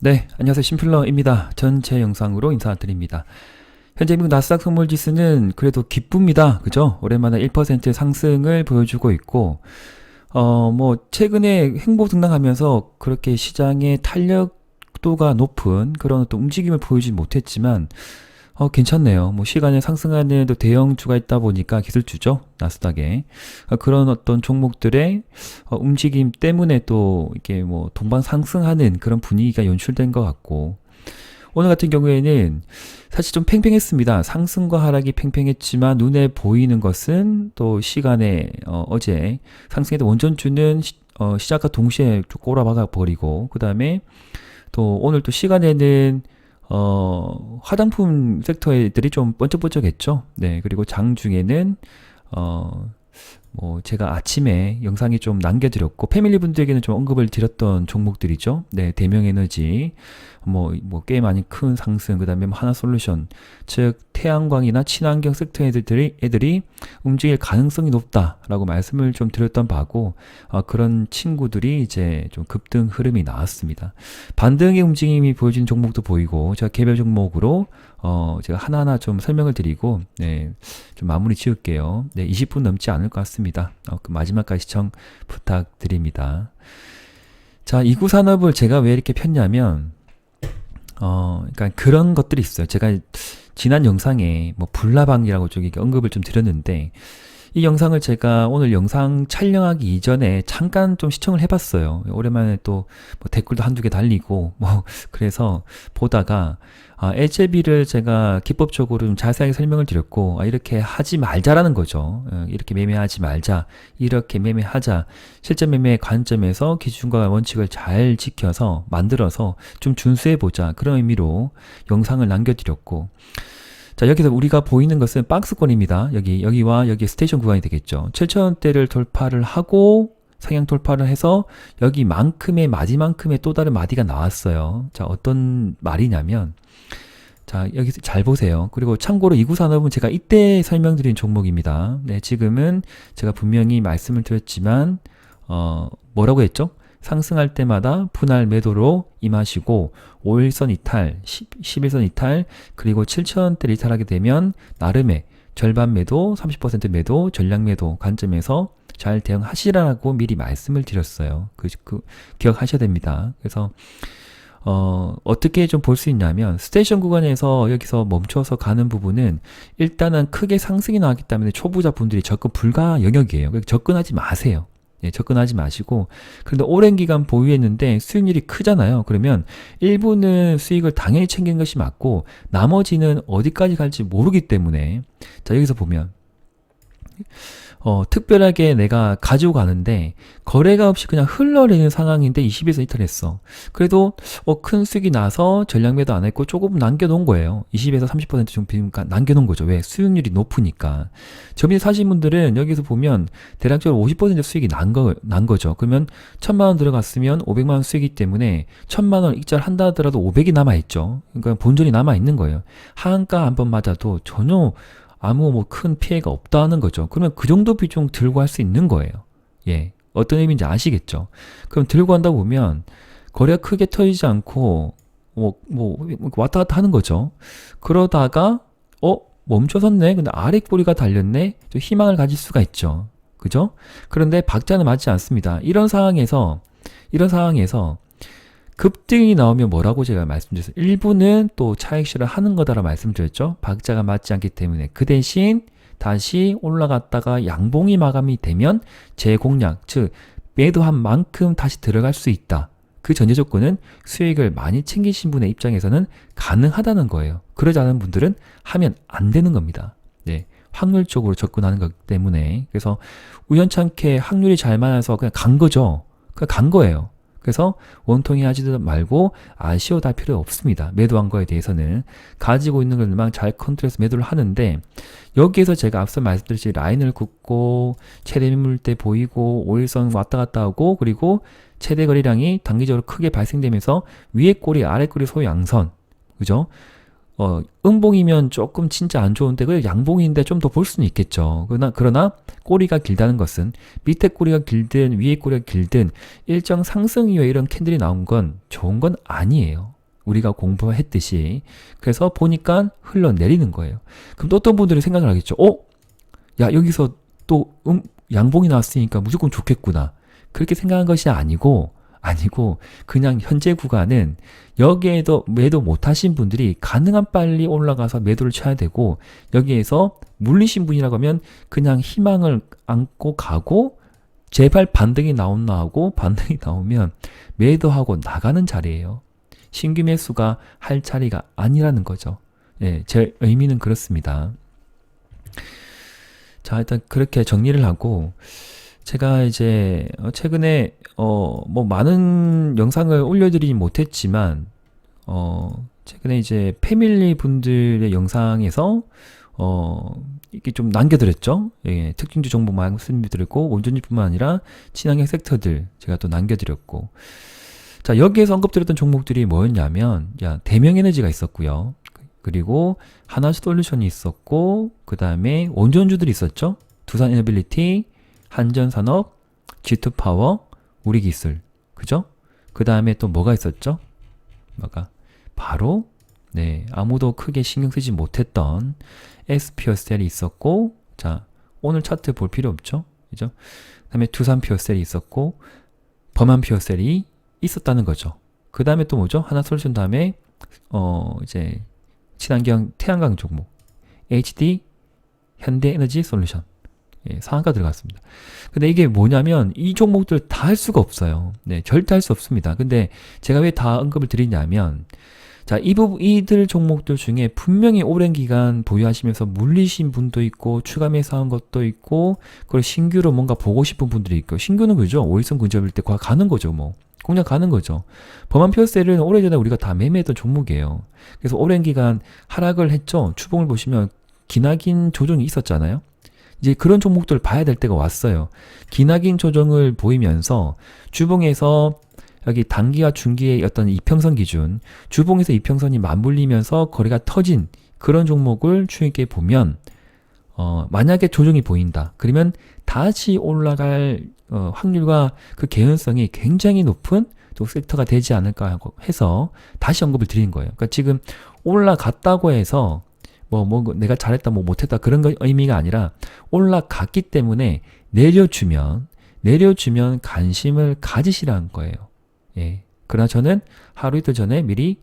네, 안녕하세요. 심플러입니다. 전체 영상으로 인사드립니다. 현재 미국 나스닥 선물 지수는 그래도 기쁩니다. 그죠? 오랜만에 1% 상승을 보여주고 있고, 어, 뭐, 최근에 행보 등락하면서 그렇게 시장의 탄력도가 높은 그런 어떤 움직임을 보이지 못했지만, 어, 괜찮네요. 뭐, 시간에 상승하는 또 대형주가 있다 보니까 기술주죠. 나스닥에. 어, 그런 어떤 종목들의 어, 움직임 때문에 또 이게 뭐 동반 상승하는 그런 분위기가 연출된 것 같고 오늘 같은 경우에는 사실 좀 팽팽했습니다. 상승과 하락이 팽팽했지만 눈에 보이는 것은 또 시간에 어, 어제 상승했던 원전주는 시, 어, 시작과 동시에 좀 꼬라박아 버리고 그 다음에 또 오늘 또 시간에는 어, 화장품 섹터 애들이 좀 번쩍번쩍했죠. 네, 그리고 장 중에는 어, 뭐 제가 아침에 영상이 좀 남겨드렸고 패밀리 분들에게는 좀 언급을 드렸던 종목들이죠. 네, 대명 에너지, 뭐, 뭐 게임 아닌 큰 상승, 그 다음에 뭐 하나 솔루션, 즉 태양광이나 친환경 섹터 애들이 애들이 움직일 가능성이 높다라고 말씀을 좀 드렸던 바고 어, 그런 친구들이 이제 좀 급등 흐름이 나왔습니다. 반등의 움직임이 보여지는 종목도 보이고 제가 개별 종목으로 어, 제가 하나하나 좀 설명을 드리고 네, 좀 마무리 지을게요. 네, 20분 넘지 않을 것 같습니다. 어, 그 마지막까지 시청 부탁드립니다. 자, 이구 산업을 제가 왜 이렇게 폈냐면 어, 그러니까 그런 것들이 있어요. 제가 지난 영상에 뭐 불나방이라고 저기 언급을 좀 드렸는데 이 영상을 제가 오늘 영상 촬영하기 이전에 잠깐 좀 시청을 해봤어요. 오랜만에 또 뭐 댓글도 한두 개 달리고 뭐 그래서 보다가 아, LJB를 제가 기법적으로 좀 자세하게 설명을 드렸고 아, 이렇게 하지 말자라는 거죠. 어, 이렇게 매매하지 말자, 이렇게 매매하자. 실제 매매 관점에서 기준과 원칙을 잘 지켜서 만들어서 좀 준수해 보자 그런 의미로 영상을 남겨드렸고. 자, 여기서 우리가 보이는 것은 박스권입니다. 여기, 여기와 여기 스테이션 구간이 되겠죠. 7천원대를 돌파를 하고 상향 돌파를 해서 여기만큼의 마디만큼의 또 다른 마디가 나왔어요. 자, 어떤 말이냐면 자, 여기서 잘 보세요. 그리고 참고로 이구산업은 제가 이때 설명드린 종목입니다. 네, 지금은 제가 분명히 말씀을 드렸지만 어, 뭐라고 했죠? 상승할 때마다 분할 매도로 임하시고 5일선 이탈, 10, 11선 이탈, 그리고 7천원대를 이탈하게 되면 나름의 절반 매도, 30% 매도, 전량 매도 관점에서 잘 대응하시라고 미리 말씀을 드렸어요. 그, 그 기억하셔야 됩니다. 그래서 어, 어떻게 좀 볼 수 있냐면, 스테이션 구간에서 여기서 멈춰서 가는 부분은 일단은 크게 상승이 나왔기 때문에 초보자 분들이 접근 불가 영역이에요. 접근하지 마세요. 예, 접근하지 마시고. 그런데 오랜 기간 보유했는데 수익률이 크잖아요. 그러면 일부는 수익을 당연히 챙긴 것이 맞고, 나머지는 어디까지 갈지 모르기 때문에, 자, 여기서 보면, 어, 특별하게 내가 가지고 가는데 거래가 없이 그냥 흘러내리는 상황인데 20에서 이탈했어. 그래도 어, 큰 수익이 나서 전량 매도 안 했고 조금 남겨놓은 거예요. 20에서 30%좀 비니까 남겨놓은 거죠. 왜? 수익률이 높으니까. 저미 사신 분들은 여기서 보면 대략적으로 50% 수익이 난, 거, 난 거죠. 그러면 1000만 원 들어갔으면 500만 원 수익이기 때문에 1000만 원 익절 한다 하더라도 500이 남아있죠. 그러니까 본전이 남아있는 거예요. 하한가 한 번 맞아도 전혀 아무 뭐 큰 피해가 없다는 거죠. 그러면 그 정도 비중 들고 할 수 있는 거예요. 예. 어떤 의미인지 아시겠죠? 그럼 들고 한다 보면 거래가 크게 터지지 않고 뭐, 뭐, 왔다 갔다 하는 거죠. 그러다가, 어, 멈춰섰네? 근데 아래 꼬리가 달렸네? 좀 희망을 가질 수가 있죠. 그죠? 그런데 박자는 맞지 않습니다. 이런 상황에서, 이런 상황에서 급등이 나오면 뭐라고 제가 말씀드렸어요. 일부는 또 차익 실을 하는 거다라 말씀드렸죠. 박자가 맞지 않기 때문에 그 대신 다시 올라갔다가 양봉이 마감이 되면 재공략, 즉 매도한 만큼 다시 들어갈 수 있다. 그 전제 조건은 수익을 많이 챙기신 분의 입장에서는 가능하다는 거예요. 그러지 않은 분들은 하면 안 되는 겁니다. 네. 확률적으로 접근하는 것 때문에. 그래서 우연찮게 확률이 잘 맞아서 그냥 간 거죠. 그냥 간 거예요. 그래서 원통이 하지도 말고 아쉬워할 필요 없습니다. 매도한 거에 대해서는 가지고 있는 것만 잘 컨트롤해서 매도를 하는데 여기에서 제가 앞서 말씀드렸듯이 라인을 긋고 최대 매물대 보이고 5일선 왔다 갔다 하고 그리고 최대 거래량이 단기적으로 크게 발생되면서 위에 꼬리 아래 꼬리 소양선 그죠? 어, 음봉이면 조금 진짜 안 좋은데 그 양봉인데 좀 더 볼 수는 있겠죠. 그러나 그러나 꼬리가 길다는 것은 밑에 꼬리가 길든 위에 꼬리가 길든 일정 상승 이후에 이런 캔들이 나온 건 좋은 건 아니에요. 우리가 공부했듯이 그래서 보니까 흘러내리는 거예요. 그럼 또 어떤 분들이 생각을 하겠죠. 어? 야 여기서 또 음, 양봉이 나왔으니까 무조건 좋겠구나. 그렇게 생각한 것이 아니고 아니고 그냥 현재 구간은 여기에도 매도 못하신 분들이 가능한 빨리 올라가서 매도를 쳐야 되고 여기에서 물리신 분이라고 하면 그냥 희망을 안고 가고 제발 반등이 나온나 하고 반등이 나오면 매도하고 나가는 자리예요. 신규 매수가 할 자리가 아니라는 거죠. 예, 제 의미는 그렇습니다. 자, 일단 그렇게 정리를 하고 제가 이제 어, 최근에 어 뭐 많은 영상을 올려드리지 못했지만 어 최근에 이제 패밀리 분들의 영상에서 어 이렇게 좀 남겨드렸죠. 예, 특징주 정보 말씀드렸고 원전주뿐만 아니라 친환경 섹터들 제가 또 남겨드렸고 자 여기에서 언급드렸던 종목들이 뭐였냐면 야 대명에너지가 있었고요. 그리고 하나솔루션이 있었고 그 다음에 원전주들이 있었죠. 두산 에너빌리티, 한전산업, G2파워, 우리기술, 그죠? 그 다음에 또 뭐가 있었죠? 뭐가? 바로 네 아무도 크게 신경 쓰지 못했던 SP어셀이 있었고 자 오늘 차트 볼 필요 없죠? 그죠? 그 다음에 두산 피어셀이 있었고 범한 피어셀이 있었다는 거죠. 그 다음에 또 뭐죠? 하나솔루션 다음에 어 이제 친환경 태양광 종목 HD 현대에너지 솔루션 예, 상한가 들어갔습니다. 근데 이게 뭐냐면 이 종목들 다 할 수가 없어요. 네, 절대 할 수 없습니다. 근데 제가 왜 다 언급을 드리냐면 자, 이 부분 이들 종목들 중에 분명히 오랜 기간 보유하시면서 물리신 분도 있고 추가 매수한 것도 있고 그리고 신규로 뭔가 보고 싶은 분들이 있고 신규는 그죠? 오일선 근접일 때 가는 거죠, 뭐. 공략 가는 거죠. 범한 피어셀은 오래전에 우리가 다 매매했던 종목이에요. 그래서 오랜 기간 하락을 했죠. 추봉을 보시면 기나긴 조정이 있었잖아요. 이제 그런 종목들을 봐야 될 때가 왔어요. 기나긴 조정을 보이면서 주봉에서 여기 단기와 중기의 어떤 이평선 기준, 주봉에서 이평선이 맞물리면서 거리가 터진 그런 종목을 추익게 보면 어, 만약에 조정이 보인다. 그러면 다시 올라갈 어, 확률과 그 개연성이 굉장히 높은 또 섹터가 되지 않을까 해서 다시 언급을 드리는 거예요. 그러니까 지금 올라갔다고 해서 뭐, 뭐, 내가 잘했다, 뭐, 못했다, 그런 거 의미가 아니라 올라갔기 때문에 내려주면, 내려주면 관심을 가지시라는 거예요. 예. 그러나 저는 하루 이틀 전에 미리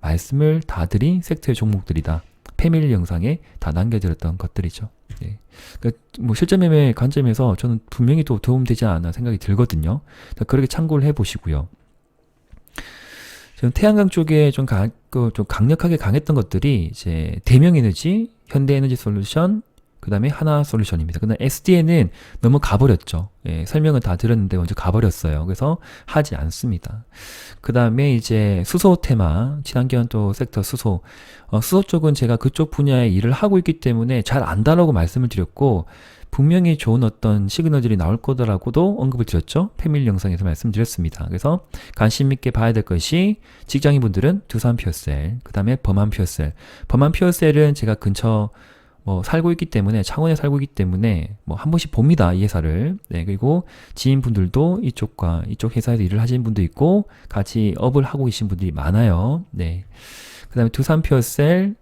말씀을 다 드린 섹터의 종목들이다. 패밀리 영상에 다 남겨드렸던 것들이죠. 예. 그러니까 뭐 실전 매매 관점에서 저는 분명히 또 도움되지 않나 생각이 들거든요. 그렇게 참고를 해보시고요. 지금 태양광 쪽에 좀, 강, 그좀 강력하게 강했던 것들이 이제 대명에너지, 현대에너지 솔루션, 그 다음에 하나 솔루션입니다. 근데 SD에는 너무 가버렸죠. 예, 설명은 다 들었는데 먼저 가버렸어요. 그래서 하지 않습니다. 그 다음에 이제 수소 테마, 친환경 또 섹터 수소. 어, 수소 쪽은 제가 그쪽 분야에 일을 하고 있기 때문에 잘 안다라고 말씀을 드렸고, 분명히 좋은 어떤 시그널들이 나올 거다라고도 언급을 드렸죠. 패밀리 영상에서 말씀드렸습니다. 그래서 관심 있게 봐야 될 것이 직장인분들은 두산 피어셀, 그 다음에 범한 피어셀. 범한 피어셀은 제가 근처 뭐 살고 있기 때문에 창원에 살고 있기 때문에 뭐 한 번씩 봅니다 이 회사를 네 그리고 지인분들도 이쪽과 이쪽 회사에서 일을 하시는 분도 있고 같이 업을 하고 계신 분들이 많아요 네 그 다음에 두산 피어셀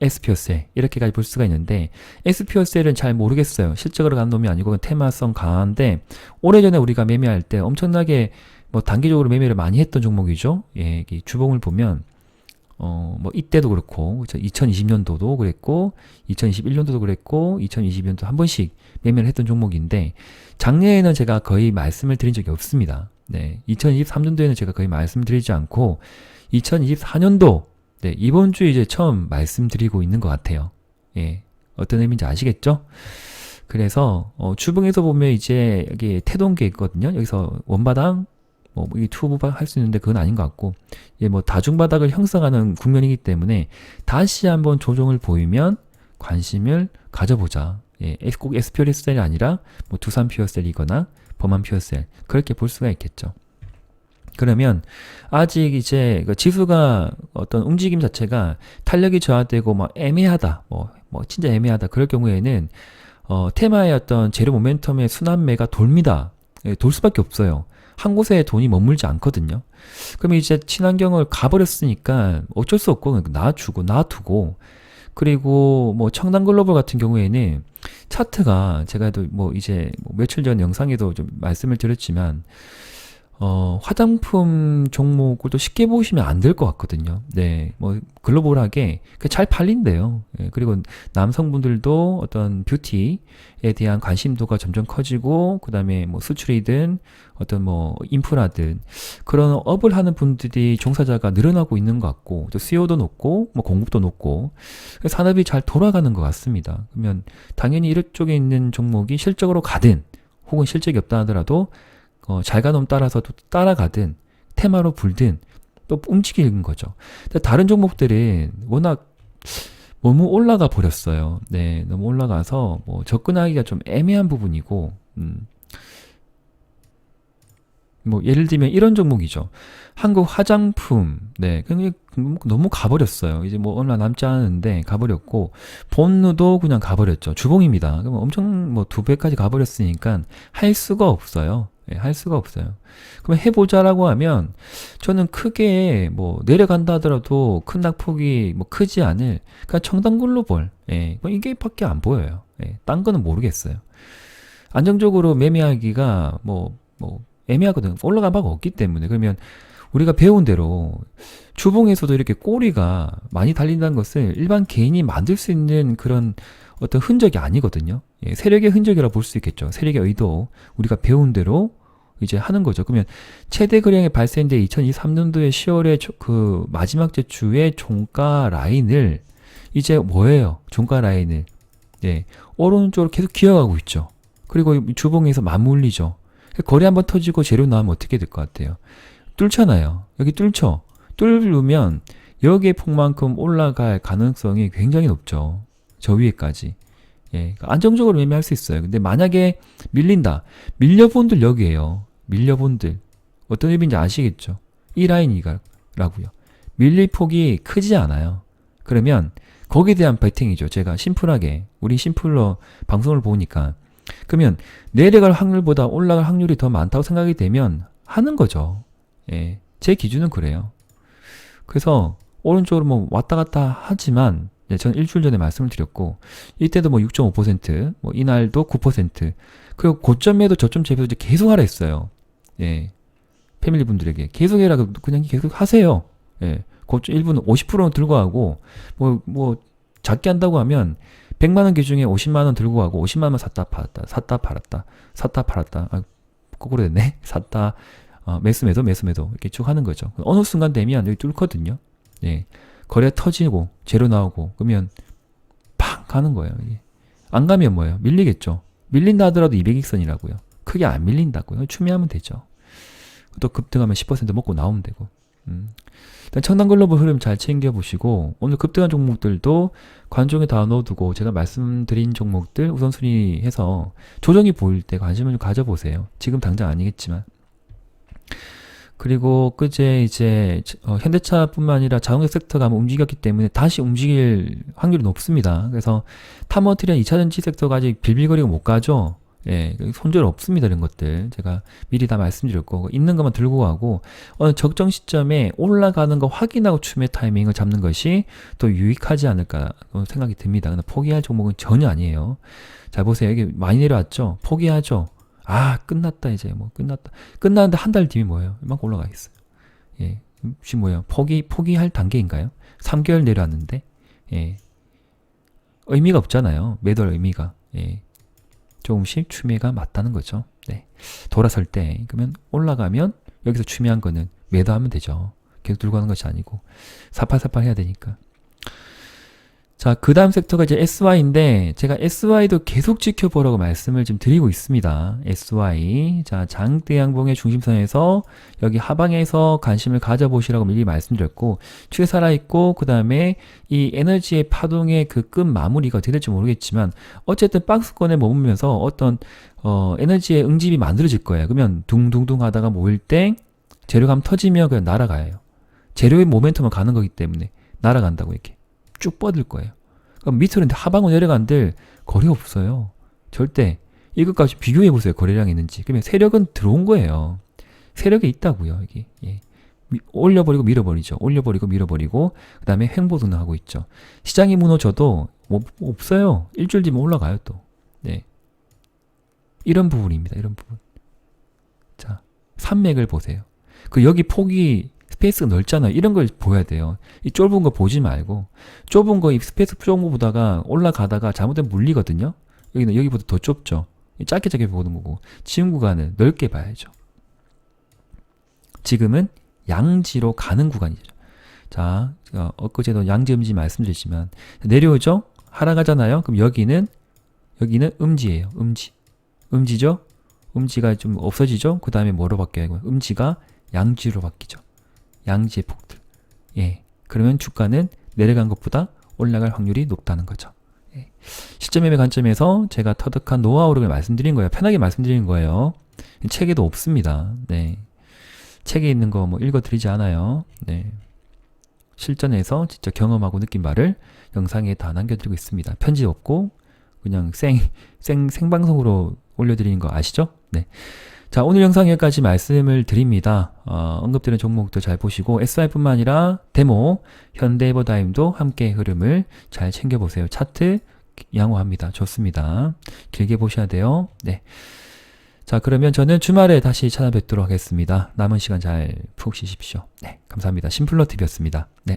에스피어셀 이렇게까지 볼 수가 있는데 에스피어셀은 잘 모르겠어요 실적으로 간 놈이 아니고 테마성 강한데 오래전에 우리가 매매할 때 엄청나게 뭐 단기적으로 매매를 많이 했던 종목이죠 예 주봉을 보면 어, 뭐, 이때도 그렇고, 그쵸? 2020년도도 그랬고, 2021년도도 그랬고, 2022년도 한 번씩 매매를 했던 종목인데, 작년에는 제가 거의 말씀을 드린 적이 없습니다. 네. 2023년도에는 제가 거의 말씀드리지 않고, 2024년도, 네, 이번 주에 이제 처음 말씀드리고 있는 것 같아요. 예. 어떤 의미인지 아시겠죠? 그래서, 어, 주봉에서 보면 이제 여기 태동계 있거든요. 여기서 원바당, 뭐, 이 투부 할수 있는데 그건 아닌 것 같고, 예, 뭐, 다중바닥을 형성하는 국면이기 때문에 다시 한번 조정을 보이면 관심을 가져보자. 예, 꼭 SPLS셀이 아니라 뭐 두산 피어셀이거나 범한 피어셀. 그렇게 볼 수가 있겠죠. 그러면 아직 이제 그 지수가 어떤 움직임 자체가 탄력이 저하되고 뭐 애매하다, 뭐, 뭐 진짜 애매하다. 그럴 경우에는 어, 테마의 어떤 재료 모멘텀의 순환매가 돌니다. 예, 돌 수밖에 없어요. 한 곳에 돈이 머물지 않거든요. 그러면 이제 친환경을 가버렸으니까 어쩔 수 없고 놔주고 놔두고 그리고 뭐 청담 글로벌 같은 경우에는 차트가 제가 뭐 이제 뭐 며칠 전 영상에도 좀 말씀을 드렸지만 어, 화장품 종목을 또 쉽게 보시면 안 될 것 같거든요. 네, 뭐, 글로벌하게 그잘 팔린대요. 예, 그리고 남성분들도 어떤 뷰티에 대한 관심도가 점점 커지고, 그 다음에 뭐 수출이든 어떤 뭐 인프라든 그런 업을 하는 분들이 종사자가 늘어나고 있는 것 같고, 또 수요도 높고, 뭐 공급도 높고, 산업이 잘 돌아가는 것 같습니다. 그러면 당연히 이쪽에 있는 종목이 실적으로 가든, 혹은 실적이 없다 하더라도 어, 잘 가놈 따라서 또 따라가든 테마로 불든 또 움직이는 거죠. 다른 종목들은 워낙 너무 올라가 버렸어요. 네, 너무 올라가서 뭐 접근하기가 좀 애매한 부분이고, 음. 뭐 예를 들면 이런 종목이죠. 한국 화장품, 네, 그냥 너무 가버렸어요. 이제 뭐 얼마 남지 않았는데 가버렸고 본누도 그냥 가버렸죠. 주봉입니다. 그럼 엄청 뭐 두 배까지 가버렸으니까 할 수가 없어요. 예, 할 수가 없어요. 그럼 해보자라고 하면 저는 크게 뭐 내려간다 하더라도 큰 낙폭이 뭐 크지 않을 그러니까 청당 글로벌 예, 뭐 이게밖에 안 보여요. 예, 딴 거는 모르겠어요. 안정적으로 매매하기가 뭐 뭐 애매하거든. 올라간 바가 없기 때문에 그러면 우리가 배운 대로 주봉에서도 이렇게 꼬리가 많이 달린다는 것을 일반 개인이 만들 수 있는 그런 어떤 흔적이 아니거든요. 예, 세력의 흔적이라 볼 수 있겠죠. 세력의 의도 우리가 배운 대로 이제 하는 거죠. 그러면 최대 거래량이 발생된 2023년도에 10월에 그 마지막 주의 종가 라인을 이제 뭐예요? 종가 라인을 예, 오른쪽으로 계속 기어가고 있죠. 그리고 주봉에서 맞물리죠. 거래 한번 터지고 재료 나오면 어떻게 될 것 같아요? 뚫잖아요. 여기 뚫죠. 뚫으면 여기에 폭만큼 올라갈 가능성이 굉장히 높죠. 저 위에까지. 예, 그러니까 안정적으로 매매할 수 있어요. 근데 만약에 밀린다. 밀려본들 여기에요. 밀려본들. 어떤 의미인지 아시겠죠? 이 라인 이가라고요. 밀릴 폭이 크지 않아요. 그러면 거기에 대한 베팅이죠. 제가 심플하게 우리 심플러 방송을 보니까 그러면 내려갈 확률보다 올라갈 확률이 더 많다고 생각이 되면 하는 거죠. 예. 제 기준은 그래요. 그래서 오른쪽으로 뭐 왔다 갔다 하지만 네, 저는 일주일 전에 말씀을 드렸고 이때도 뭐 6.5%, 뭐 이날도 9%, 그리고 고점에도 저점 이제 계속 하라 했어요. 예. 패밀리 분들에게 계속 해라 그냥 계속 하세요. 예. 고점 일부는 50%는 들고 하고 뭐뭐 뭐 작게 한다고 하면 100만 원 기준에 50만 원 들고 가고 50만 원 샀다 팔았다. 샀다 팔았다. 샀다 팔았다. 아, 거꾸로 됐네. 샀다 어, 매수 매도 매수 매도 이렇게 쭉 하는 거죠. 어느 순간 되면 여기 뚫거든요. 예. 거래 터지고 재료 나오고 그러면 팍 가는 거예요. 이게. 안 가면 뭐예요? 밀리겠죠. 밀린다 하더라도 200익선이라고요. 크게 안 밀린다고요. 추미하면 되죠. 또 급등하면 10% 먹고 나오면 되고. 음. 일단 청담 글로벌 흐름 잘 챙겨보시고 오늘 급등한 종목들도 관종에 다 넣어두고 제가 말씀드린 종목들 우선순위 해서 조정이 보일 때 관심을 좀 가져보세요. 지금 당장 아니겠지만. 그리고 그제 이제 어, 현대차뿐만 아니라 자동차 섹터가 한번 움직였기 때문에 다시 움직일 확률이 높습니다. 그래서 타머트리아 2차전지 섹터가 아직 빌빌거리고 못 가죠. 예, 손절 없습니다. 이런 것들. 제가 미리 다 말씀드렸고, 있는 것만 들고 가고, 어느 적정 시점에 올라가는 거 확인하고 추매 타이밍을 잡는 것이 더 유익하지 않을까 생각이 듭니다. 포기할 종목은 전혀 아니에요. 자, 보세요. 여기 많이 내려왔죠? 포기하죠? 아, 끝났다, 이제. 뭐, 끝났다. 끝났는데 한 달 뒤에 뭐예요? 막 올라가 있어요. 예. 혹시 뭐예요? 포기, 포기할 단계인가요? 3개월 내려왔는데, 예. 의미가 없잖아요. 매달 의미가. 예. 조금씩 추매가 맞다는 거죠. 네. 돌아설 때, 그러면 올라가면 여기서 추매한 거는 매도하면 되죠. 계속 들고 가는 것이 아니고, 사팔사팔 해야 되니까. 자, 그 다음 섹터가 이제 SY인데, 제가 SY도 계속 지켜보라고 말씀을 좀 드리고 있습니다. SY. 자, 장대 양봉의 중심선에서 여기 하방에서 관심을 가져보시라고 미리 말씀드렸고, 추에 살아있고, 그 다음에 이 에너지의 파동의 그 끝 마무리가 어떻게 될지 모르겠지만, 어쨌든 박스권에 머물면서 어떤, 어, 에너지의 응집이 만들어질 거예요. 그러면 둥둥둥 하다가 모일 때, 한번 터지면 그냥 날아가요. 재료의 모멘텀은 가는 거기 때문에 날아간다고 이렇게 쭉 뻗을 거예요. 그럼 밑으로 하방으로 내려간들 거리 없어요. 절대 이것까지 비교해 보세요. 거래량이 있는지. 그러면 세력은 들어온 거예요. 세력이 있다고요. 여기 예. 미- 올려버리고 밀어버리죠. 올려버리고 밀어버리고 그 다음에 횡보도는 하고 있죠. 시장이 무너져도 뭐 없어요. 일주일 뒤면 올라가요 또. 네. 이런 부분입니다. 이런 부분. 자, 산맥을 보세요. 그 여기 폭이 스페이스가 넓잖아요. 이런 걸 보여야 돼요. 이 좁은 거 보지 말고 좁은 거 이 스페이스 좁은 거 보다가 올라가다가 잘못되면 물리거든요. 여기는 여기보다 더 좁죠. 이 짧게 짧게 보는 거고 지금 구간은 넓게 봐야죠. 지금은 양지로 가는 구간이죠. 자, 어, 엊그제도 양지 음지 말씀드렸지만 내려오죠. 하락하잖아요. 그럼 여기는 여기는 음지예요. 음지. 음지죠. 음지가 좀 없어지죠. 그 다음에 뭐로 바뀌어요? 음지가 양지로 바뀌죠. 양지의 폭들. 예. 그러면 주가는 내려간 것보다 올라갈 확률이 높다는 거죠. 예. 시점 매매 관점에서 제가 터득한 노하우를 말씀드린 거예요. 편하게 말씀드린 거예요. 책에도 없습니다. 네. 책에 있는 거 뭐 읽어드리지 않아요. 네. 실전에서 직접 경험하고 느낀 바를 영상에 다 남겨드리고 있습니다. 편집 없고 그냥 생, 생, 생방송으로 올려드리는 거 아시죠? 네. 자, 오늘 영상 여기까지 말씀을 드립니다. 어, 언급드린 종목도 잘 보시고 SI뿐만 아니라 데모, 현대에버다임도 함께 흐름을 잘 챙겨보세요. 차트 양호합니다. 좋습니다. 길게 보셔야 돼요. 네. 자, 그러면 저는 주말에 다시 찾아뵙도록 하겠습니다. 남은 시간 잘 푹 쉬십시오. 네, 감사합니다. 심플러 TV였습니다. 네.